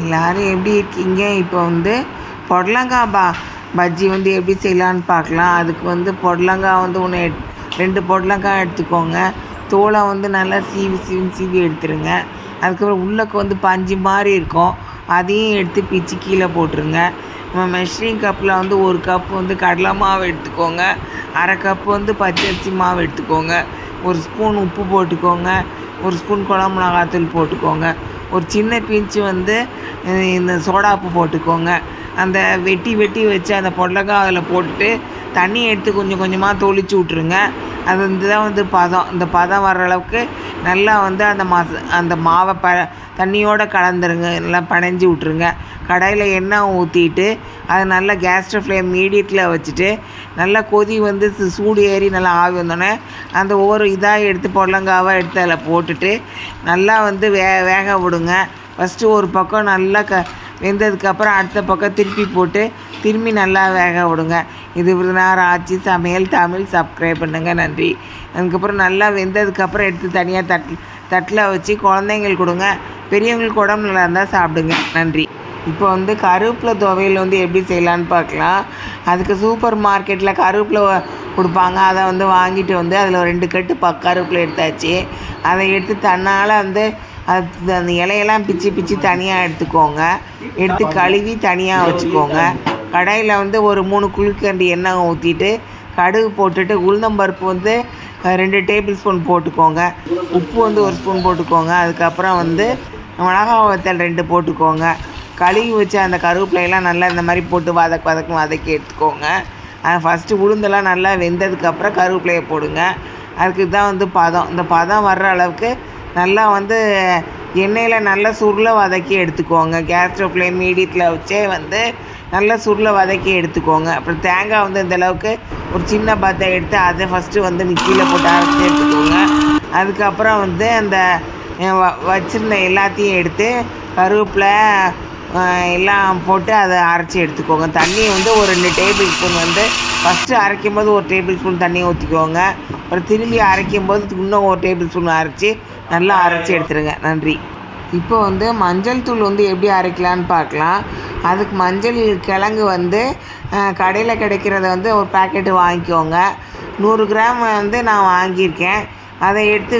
எல்லோரும் எப்படி இருக்கீங்க? இப்போ வந்து பொடலங்காய் பா பஜ்ஜி வந்து எப்படி செய்யலான்னு பார்க்கலாம். அதுக்கு வந்து பொடலங்காய் வந்து ஒன்று ரெண்டு பொடலங்காய் எடுத்துக்கோங்க. தோலை வந்து நல்லா சீவி சீவி சீவி எடுத்துருங்க. அதுக்கப்புறம் உள்ளக்கு வந்து பஞ்சு மாதிரி இருக்கும். அதையும் எடுத்து பிச்சு கீழே போட்டுருங்க. நம்ம மெஷரிங் கப்பில் வந்து ஒரு கப் வந்து கடலை மாவு எடுத்துக்கோங்க. அரை கப்பு வந்து பச்சரிசி மாவு எடுத்துக்கோங்க. ஒரு ஸ்பூன் உப்பு போட்டுக்கோங்க. ஒரு ஸ்பூன் குழம்பு மிளகாத்தூள் போட்டுக்கோங்க. ஒரு சின்ன பிஞ்சு வந்து இந்த சோடாப்பு போட்டுக்கோங்க. அந்த வெட்டி வெட்டி வச்சு அந்த பொடலங்காய் அதில் போட்டுட்டு தண்ணி எடுத்து கொஞ்சம் கொஞ்சமாக தொளிச்சு விட்ருங்க அது வந்து தான் வந்து பதம். இந்த பதம் வர்ற அளவுக்கு நல்லா வந்து அந்த மச அந்த மாவை ப தண்ணியோடு கலந்துருங்க. நல்லா பனைஞ்சி விட்ருங்க கடாயில் எண்ணெய் ஊற்றிட்டு அது நல்லா கேஸ் ஃப்ளேம் மீடியத்தில் வச்சுட்டு நல்லா கொதி வந்து சு- சூடு ஏறி நல்லா ஆவி வந்தோடனே அந்த ஒவ்வொரு இதாக எடுத்து பொடலங்காவை எடுத்து அதில் போட்டுட்டு நல்லா வந்து வே வேக விடுங்க. ஃபஸ்ட்டு ஒரு பக்கம் நல்லா க வெந்ததுக்கப்புறம் அடுத்த பக்கம் திருப்பி போட்டு திரும்பி நல்லா வேக விடுங்க. இது விருதுநகர் ஆட்சி சமையல் தமிழ் சப்ஸ்கிரைப் பண்ணுங்கள் நன்றி. அதுக்கப்புறம் நல்லா வெந்ததுக்கப்புறம் எடுத்து தனியாக தட் தட்டில் வச்சு குழந்தைங்களுக்கு கொடுங்க. பெரியவங்களுக்கு உடம்பு நல்லா இருந்தால் சாப்பிடுங்க. நன்றி. இப்போ வந்து கருவேப்பிலை துவையல் வந்து எப்படி செய்யலான்னு பார்க்கலாம். அதுக்கு சூப்பர் மார்க்கெட்டில் கருவேப்பிலை கொடுப்பாங்க. அதை வந்து வாங்கிட்டு வந்து அதில் ரெண்டு கட்டு ப கருவேப்பிலை எடுத்தாச்சு. அதை எடுத்து தன்னால் வந்து அது அந்த இலையெல்லாம் பிச்சு பிச்சு தனியாக எடுத்துக்கோங்க. எடுத்து கழுவி தனியாக வச்சுக்கோங்க. கடாயில் வந்து ஒரு மூணு குளிக்கண்டு எண்ணெய் ஊற்றிட்டு கடுகு போட்டுட்டு உளுந்தம்பருப்பு வந்து ரெண்டு டேபிள் ஸ்பூன் போட்டுக்கோங்க. உப்பு வந்து ஒரு ஸ்பூன் போட்டுக்கோங்க. அதுக்கப்புறம் வந்து மிளகா வத்தல் ரெண்டு போட்டுக்கோங்க. கழுவி வச்ச அந்த கருவேப்பிலையெல்லாம் நல்லா இந்த மாதிரி போட்டு வதக்கு வதக்க வதக்கி எடுத்துக்கோங்க. அது ஃபஸ்ட்டு உளுந்தெல்லாம் நல்லா வெந்ததுக்கப்புறம் கருவேப்பிலையை போடுங்க. அதுக்கு தான் வந்து பதம். இந்த பதம் வர்ற அளவுக்கு நல்லா வந்து எண்ணெயில் நல்லா சுருள வதக்கி எடுத்துக்கோங்க. கேஸ் ஸ்டவ்ல மீடியத்தில் வச்சே வந்து நல்லா சுருள வதக்கி எடுத்துக்கோங்க. அப்புறம் தேங்காய் வந்து இந்த அளவுக்கு ஒரு சின்ன பத்தை எடுத்து அதை ஃபஸ்ட்டு வந்து மிக்சியில் போட்டு அரைச்சி எடுத்துக்கோங்க. அதுக்கப்புறம் வந்து அந்த வ வச்சுருந்த எல்லாத்தையும் எடுத்து கருவேப்பிலை எல்லாம் போட்டு அதை அரைச்சி எடுத்துக்கோங்க. தண்ணி வந்து ஒரு ரெண்டு டேபிள் ஸ்பூன் வந்து ஃபஸ்ட்டு அரைக்கும் போது ஒரு டேபிள் ஸ்பூன் தண்ணியை ஊற்றிக்கோங்க அப்புறம் திரும்பி அரைக்கும் போது இன்னும் ஒரு டேபிள் ஸ்பூன் அரைச்சி நல்லா அரைச்சி எடுத்துடுங்க நன்றி. இப்போ வந்து மஞ்சள் தூள் வந்து எப்படி அரைக்கலான்னு பார்க்கலாம். அதுக்கு மஞ்சள் கிழங்கு வந்து கடையில் கிடைக்கிறத வந்து ஒரு பாக்கெட்டு வாங்கிக்கோங்க. நூறு கிராம் வந்து நான் வாங்கியிருக்கேன். அதை எடுத்து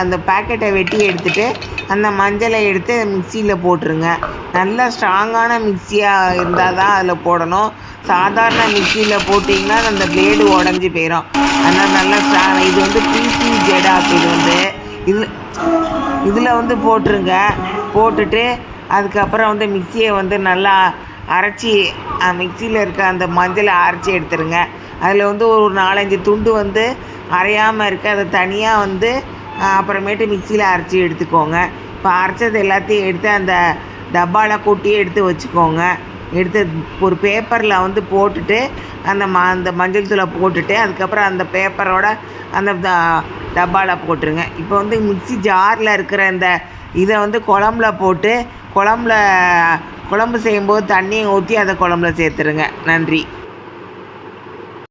அந்த பாக்கெட்டை வெட்டி எடுத்துட்டு அந்த மஞ்சளை எடுத்து மிக்சியில் போட்டுருங்க. நல்லா ஸ்ட்ராங்கான மிக்சியாக இருந்தால் தான் அதில் போடணும். சாதாரண மிக்சியில் போட்டிங்கன்னா அந்த பிளேடு உடஞ்சி போயிடும் அதனால் நல்லா ஸ்ட்ராங் இது வந்து பிசி ஜெடா இது வந்து இது இதில் வந்து போட்டுருங்க. போட்டுட்டு அதுக்கப்புறம் வந்து மிக்சியை வந்து நல்லா அரைச்சி மிக்சியில் இருக்க அந்த மஞ்சளை அரைச்சி எடுத்துருங்க. அதில் வந்து ஒரு நாலஞ்சு துண்டு வந்து அரையாமல் இருக்க அதை தனியாக வந்து அப்புறமேட்டு மிக்சியில் அரைச்சி எடுத்துக்கோங்க. இப்போ அரைச்சது எல்லாத்தையும் எடுத்து அந்த டப்பாவில் கொட்டி எடுத்து வச்சுக்கோங்க. எடுத்து ஒரு பேப்பரில் வந்து போட்டுட்டு அந்த ம அந்த மஞ்சள் தூளை போட்டுட்டு அதுக்கப்புறம் அந்த பேப்பரோட அந்த டப்பாவில் போட்டுருங்க. இப்போ வந்து மிக்ஸி ஜாரில் இருக்கிற இந்த இதை வந்து குழம்புல போட்டு குழம்புல குழம்பு செய்யும்போது தண்ணியை ஊற்றி அதை குழம்புல சேர்த்துருங்க. நன்றி.